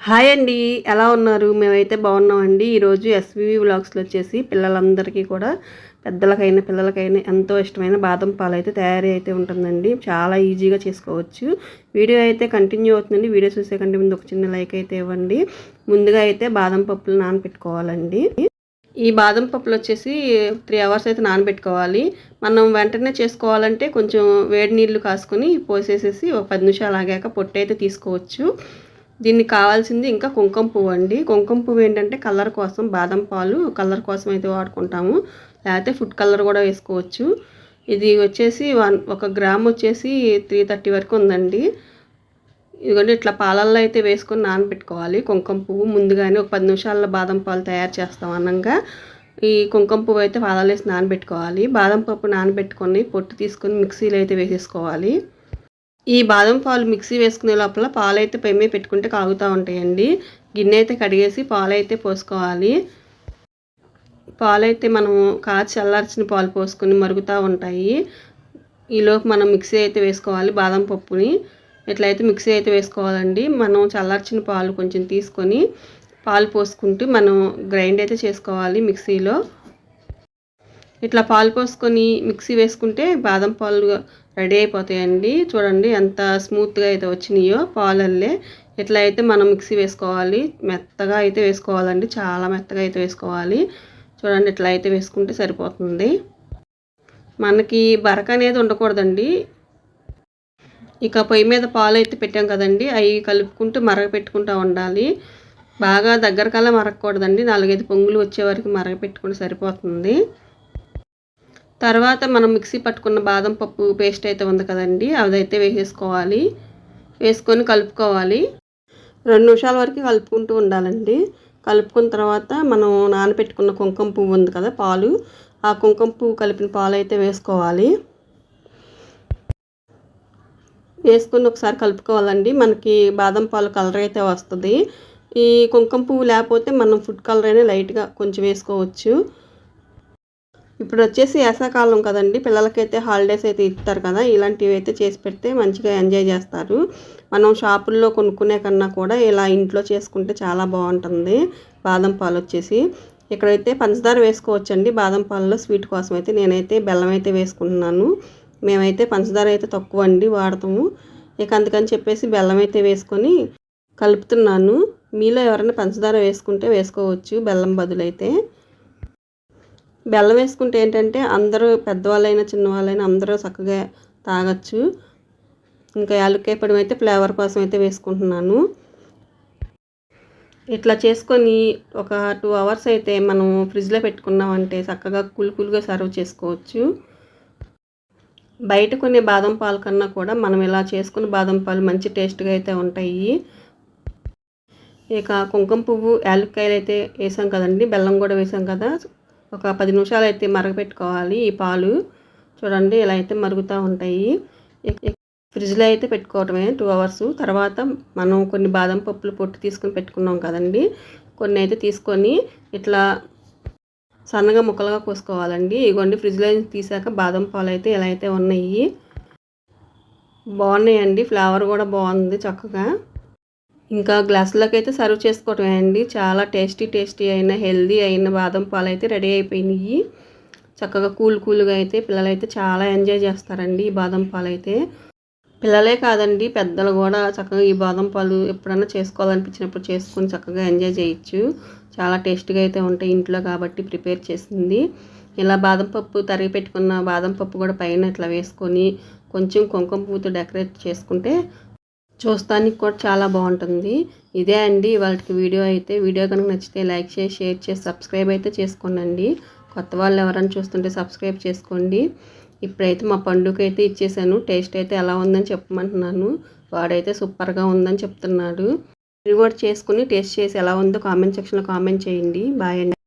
Hi అండి ఎలా ఉన్నారు? మేమైతే బాగున్నామండి. ఈరోజు ఎస్వివి వ్లాగ్స్లో వచ్చేసి పిల్లలందరికీ కూడా పెద్దలకైనా పిల్లలకైనా ఎంతో ఇష్టమైన బాదం పాలు అయితే తయారీ అయితే ఉంటుందండి. చాలా ఈజీగా చేసుకోవచ్చు. వీడియో అయితే కంటిన్యూ అవుతుందండి. వీడియో చూసే కంటే ముందు ఒక చిన్న లైక్ అయితే ఇవ్వండి. ముందుగా అయితే బాదం పప్పులు నానబెట్టుకోవాలండి ఈ బాదం పప్పులు వచ్చేసి త్రీ అవర్స్ అయితే నానబెట్టుకోవాలి. మనం వెంటనే చేసుకోవాలంటే కొంచెం వేడి నీళ్ళు కాసుకొని పోసేసేసి ఒక పది నిమిషాలు ఆగాక పొట్టు అయితే తీసుకోవచ్చు. దీనికి కావాల్సింది ఇంకా కుంకుమ పువ్వు అండి. కుంకుమ పువ్వు ఏంటంటే కలర్ కోసం బాదం పాలు కలర్ కోసం అయితే వాడుకుంటాము. లేకపోతే ఫుడ్ కలర్ కూడా వేసుకోవచ్చు. ఇది వచ్చేసి వన్ ఒక గ్రామ్ వచ్చేసి త్రీ థర్టీ వరకు ఉందండి. ఇదిగోండి ఇట్లా పాలల్లో అయితే వేసుకొని నానబెట్టుకోవాలి. కుంకుమ పువ్వు ముందుగానే ఒక పది నిమిషాల్లో బాదం పాలు తయారు చేస్తాం అన్నంగా. ఈ కుంకుమ పువ్వు అయితే పాలలో వేసి నానబెట్టుకోవాలి. బాదం పప్పు నానబెట్టుకొని పొట్టు తీసుకొని మిక్సీలో అయితే వేసేసుకోవాలి. ఈ బాదం పాలు మిక్సీ వేసుకునే లోపల పాలైతే పై మీద పెట్టుకుంటే కాగుతూ ఉంటాయండి. గిన్నె అయితే కడిగేసి పాలైతే పోసుకోవాలి. పాలైతే మనము కాచి చల్లార్చిన పాలు పోసుకొని మరుగుతూ ఉంటాయి. ఈలోపు మనం మిక్సీ అయితే వేసుకోవాలి బాదం పప్పుని. ఎట్లయితే మిక్సీ అయితే వేసుకోవాలండి మనం చల్లార్చిన పాలు కొంచెం తీసుకొని పాలు పోసుకుంటూ మనం గ్రైండ్ అయితే చేసుకోవాలి మిక్సీలో. ఇట్లా పాలు పోసుకొని మిక్సీ వేసుకుంటే బాదం పాలు రెడీ అయిపోతాయండి. చూడండి ఎంత స్మూత్గా అయితే వచ్చినాయో పాలల్లే. ఇట్లా అయితే మనం మిక్సీ వేసుకోవాలి మెత్తగా అయితే వేసుకోవాలండి. చాలా మెత్తగా అయితే వేసుకోవాలి. చూడండి ఇట్లా అయితే వేసుకుంటే సరిపోతుంది. మనకి బరక అనేది ఉండకూడదండి. ఇక పొయ్యి మీద పాలు అయితే పెట్టాం కదండి. అవి కలుపుకుంటూ మరగ పెట్టుకుంటూ ఉండాలి. బాగా దగ్గరకల్లా మరగకూడదండి. నాలుగైదు పొంగులు వచ్చే వరకు మరగ పెట్టుకుంటే సరిపోతుంది. తర్వాత మనం మిక్సీ పట్టుకున్న బాదం పప్పు పేస్ట్ అయితే ఉంది కదండి అదైతే వేసేసుకోవాలి. వేసుకొని కలుపుకోవాలి. రెండు నిమిషాల వరకు కలుపుకుంటూ ఉండాలండి. కలుపుకున్న తర్వాత మనం నానబెట్టుకున్న కుంకుమ పువ్వు ఉంది కదా పాలు. ఆ కుంకుమ పువ్వు కలిపిన పాలు అయితే వేసుకోవాలి. వేసుకొని ఒకసారి కలుపుకోవాలండి. మనకి బాదం పాలు కలర్ అయితే వస్తుంది. ఈ కుంకుమ పువ్వు లేకపోతే మనం ఫుడ్ కలర్ అయినా లైట్గా కొంచెం వేసుకోవచ్చు. ఇప్పుడు వచ్చేసి వేసాకాలం కదండి. పిల్లలకైతే హాలిడేస్ అయితే ఇస్తారు కదా. ఇలాంటివి అయితే చేసి పెడితే మంచిగా ఎంజాయ్ చేస్తారు. మనం షాపుల్లో కొనుక్కునే కన్నా కూడా ఇలా ఇంట్లో చేసుకుంటే చాలా బాగుంటుంది. బాదం పాలు వచ్చేసి ఇక్కడైతే పంచదార వేసుకోవచ్చండి. బాదం పాలలో స్వీట్ కోసం అయితే నేనైతే బెల్లం అయితే వేసుకుంటున్నాను. మేమైతే పంచదార అయితే తక్కువ అండి వాడతాము. ఇక అందుకని చెప్పేసి బెల్లం అయితే వేసుకొని కలుపుతున్నాను. మీలో ఎవరైనా పంచదార వేసుకుంటే వేసుకోవచ్చు బెల్లం బదులైతే. బెల్లం వేసుకుంటే ఏంటంటే అందరూ పెద్దవాళ్ళైనా చిన్నవాళ్ళైనా అందరూ చక్కగా తాగొచ్చు. ఇంకా యాలక్కాయ పొడి అయితే ఫ్లేవర్ కోసం అయితే వేసుకుంటున్నాను. ఇట్లా చేసుకొని ఒక టూ అవర్స్ అయితే మనం ఫ్రిడ్జ్లో పెట్టుకున్నామంటే చక్కగా కూల్ కూల్గా సర్వ్ చేసుకోవచ్చు. బయట కొన్ని బాదం పాలు కన్నా కూడా మనం ఇలా చేసుకున్న బాదం పాలు మంచి టేస్ట్గా అయితే ఉంటాయి. ఇక కుంకుమ పువ్వు యాలక్కాయలు అయితే వేసాం కదండి బెల్లం కూడా వేసాం కదా. ఒక పది నిమిషాలు అయితే మరగపెట్టుకోవాలి ఈ పాలు. చూడండి ఇలా అయితే మరుగుతూ ఉంటాయి. ఫ్రిడ్జ్లో అయితే పెట్టుకోవటమే టూ అవర్స్. తర్వాత మనం కొన్ని బాదం పప్పులు పొట్టు తీసుకొని పెట్టుకున్నాం కదండి. కొన్ని అయితే తీసుకొని ఇట్లా సన్నగా ముక్కలుగా కోసుకోవాలండి. ఇగోండి ఫ్రిడ్జ్లో తీసాక బాదం పాలు అయితే ఇలా అయితే ఉన్నాయి. బాగున్నాయండి ఫ్లేవర్ కూడా బాగుంది చక్కగా. ఇంకా గ్లాసులోకి అయితే సర్వ్ చేసుకోవటమే అండి. చాలా టేస్టీ టేస్టీ అయిన హెల్దీ అయిన బాదం పాలు అయితే రెడీ అయిపోయినాయి. చక్కగా కూల్ కూల్గా అయితే పిల్లలు అయితే చాలా ఎంజాయ్ చేస్తారండి ఈ బాదం పాలు అయితే పిల్లలే కాదండి పెద్దలు కూడా చక్కగా ఈ బాదం పాలు ఎప్పుడన్నా చేసుకోవాలనిపించినప్పుడు చేసుకొని చక్కగా ఎంజాయ్ చేయొచ్చు. చాలా టేస్ట్గా అయితే ఉంటాయి ఇంట్లో కాబట్టి ప్రిపేర్ చేసింది. ఇలా బాదం పప్పు తరిగి పెట్టుకున్న బాదం పప్పు కూడా పైన ఇట్లా వేసుకొని కొంచెం కుంకుమ పువ్వుతో డెకరేట్ చేసుకుంటే చూస్తానికి కూడా చాలా బాగుంటుంది. ఇదే అండి వాళ్ళకి వీడియో అయితే. వీడియో కనుక నచ్చితే లైక్ చేసి షేర్ చేసి సబ్స్క్రైబ్ అయితే చేసుకోనండి. కొత్త వాళ్ళు ఎవరైనా చూస్తుంటే సబ్స్క్రైబ్ చేసుకోండి. ఇప్పుడైతే మా పండుగ అయితే ఇచ్చేసాను. టేస్ట్ అయితే ఎలా ఉందని చెప్పమంటున్నాను. వాడైతే సూపర్గా ఉందని చెప్తున్నాడు. రివార్డ్ చేసుకుని టేస్ట్ చేసి ఎలా ఉందో కామెంట్ సెక్షన్లో కామెంట్ చేయండి. బాయ్ అండి.